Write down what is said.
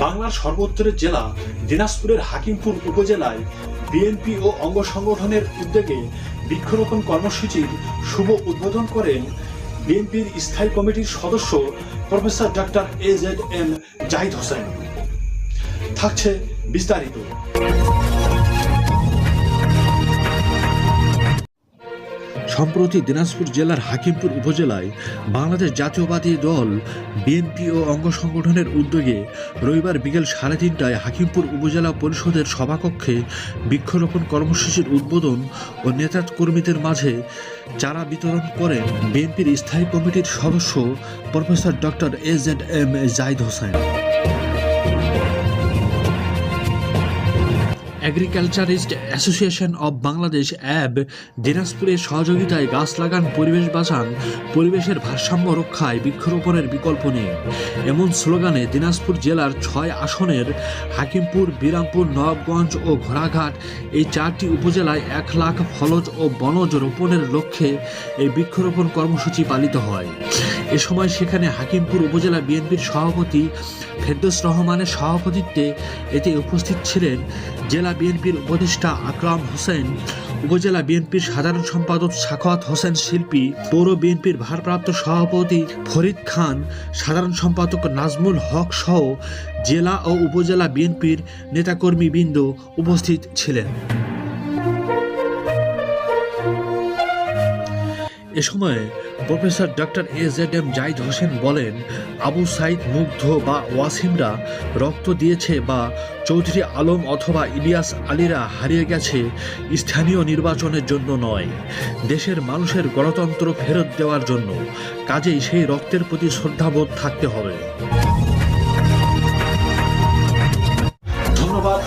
বাংলার সর্বোত্তরের জেলা দিনাজপুরের হাকিমপুর উপজেলায় বিএনপি ও অঙ্গ সংগঠনের উদ্যোগে বৃক্ষরোপণ কর্মসূচির শুভ উদ্বোধন করেন বিএনপির স্থায়ী কমিটির সদস্য professor doctor A Z M Zahid Hossain. থাকছে বিস্তারিত। সম্প্রতি দিনাজপুর জেলার হাকিমপুর উপজেলায় বাংলাদেশ জাতীয়বাদী দল, বিএনপি ও অঙ্গ সংগঠনের উদ্যোগে রবিবার বিকেল সাড়ে তিনটায় হাকিমপুর উপজেলা পরিষদের সভাকক্ষে বৃক্ষরোপণ কর্মসূচির উদ্বোধন ও নেতা কর্মীদের মাঝে চারা বিতরণ করেন বিএনপির স্থায়ী কমিটির সদস্য professor doctor A Z M Zahid Hossain. Agriculturist association of Bangladesh AB দিনাজপুরের সহযোগিতায় গাছ লাগান পরিবেশ বাঁচান পরিবেশের ভারসাম্য রক্ষায় বৃক্ষরোপণের বিকল্প নেই এমন স্লোগানে দিনাজপুর জেলার ছয় আসনের হাকিমপুর বিরামপুর নবাবগঞ্জ ও ঘোড়াঘাট এই চারটি উপজেলায় এক লাখ ফলজ ও বনজ রোপণের লক্ষ্যে এই বৃক্ষরোপণ কর্মসূচি পালিত হয়। এ সময় সেখানে হাকিমপুর উপজেলা বিএনপির সভাপতি ফেরদৌস রহমানের সভাপতিত্বে এতে উপস্থিত ছিলেন জেলা বিএনপির উপদেষ্টা আকরাম হোসেন, উপজেলা বিএনপির সাধারণ সম্পাদক সাখাওয়াত হোসেন শিল্পী, পৌর বিএনপির ভারপ্রাপ্ত সভাপতি ফরিদ খান, সাধারণ সম্পাদক নাজমুল হক সহ জেলা ও উপজেলা বিএনপির নেতাকর্মীবৃন্দ উপস্থিত ছিলেন। এ সময় professor doctor A Z M Zahid Hossain বলেন, আবু সাইদ মুগ্ধ বা ওয়াসিমরা রক্ত দিয়েছে বা চৌধুরী আলম অথবা ইলিয়াস আলীরা হারিয়ে গেছে স্থানীয় নির্বাচনের জন্য নয়। দেশের মানুষের গণতন্ত্র ফেরত দেওয়ার জন্য কাজেই সেই রক্তের প্রতি শ্রদ্ধাবোধ থাকতে হবে। ধন্যবাদ